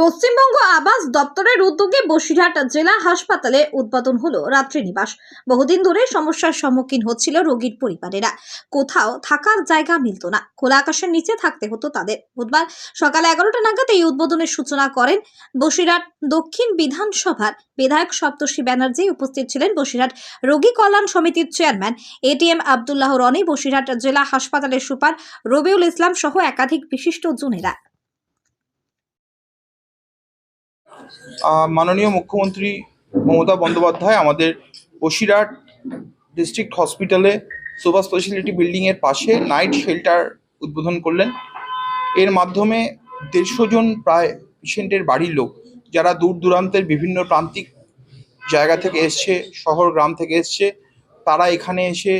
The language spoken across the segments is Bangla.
পশ্চিমবঙ্গ আবাস দপ্তরের উদ্যোগে বসিরহাট জেলা হাসপাতালে উদ্বোধন হলো রাত্রি নিবাস। বহুদিন ধরে সমস্যার সম্মুখীন হচ্ছিল রোগীর পরিবারেরা। কোথাও থাকার জায়গা মিলত না। খোলা আকাশের নিচে থাকতে হতো তাদের। বুধবার সকাল এগারোটা নাগাদ এই উদ্বোধনের সূচনা করেন বসিরহাট দক্ষিণ বিধানসভার বিধায়ক সপ্তর্ষি ব্যানার্জি। উপস্থিত ছিলেন বসিরহাট রোগী কল্যাণ সমিতির চেয়ারম্যান এটিএম আবদুল্লাহ রনি। বসিরহাট জেলা হাসপাতালের সুপার রবিউল ইসলাম সহ একাধিক বিশিষ্ট জনেরা। মাননীয় মুখ্যমন্ত্রী মমতা বন্দ্যোপাধ্যায় আমাদের বসিরহাট ডিস্ট্রিক্ট হসপিটালে সুপার স্পেশালিটি বিল্ডিংয়ের পাশে নাইট শেল্টার উদ্বোধন করলেন। এর মাধ্যমে দেড়শো জন প্রায় পেশেন্টের বাড়ির লোক, যারা দূর দূরান্তের বিভিন্ন প্রান্তিক জায়গা থেকে এসছে, শহর, গ্রাম থেকে এসছে, তারা এখানে এসে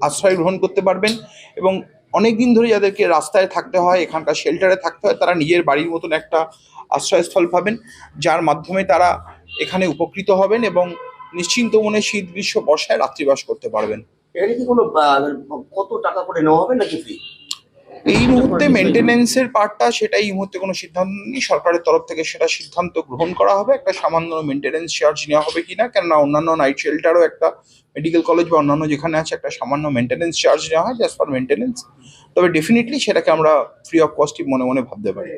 আশ্রয় গ্রহণ করতে পারবেন এবং অনেক দিন ধরে যাদেরকে রাস্তায় থাকতে হয়, এখানকার শেল্টারে থাকতে হয়, তারা নিজের বাড়ির মতন একটা আশ্রয়স্থল পাবেন, যার মাধ্যমে তারা এখানে উপকৃত হবেন এবং নিশ্চিন্ত মনে শীত গ্রীষ্ম বর্ষায় রাত্রিবাস করতে পারবেন। এখানে কি কোনো কত টাকা করে নেওয়া হবে নাকি ফ্রি এই মুহূর্তে মেনটেনেন্সের পার্টটা সেটাই এই মুহূর্তে কোনো সিদ্ধান্ত নেই সরকারের তরফ থেকে সেটা সিদ্ধান্ত গ্রহণ করা হবে। একটা সামান্য মেনটেনেন্স চার্জ নেওয়া হবে কিনা কেননা অন্যান্য নাইট শেল্টারও একটা মেডিকেল কলেজ বা অন্যান্য যেখানে আছে একটা সামান্য মেনটেনেন্স চার্জ নেওয়া হয় জাস্ট ফর মেনটেনেন্স তবে ডেফিনেটলি সেটাকে আমরা ফ্রি অফ কস্টই মনে মনে ভাবতে পারি।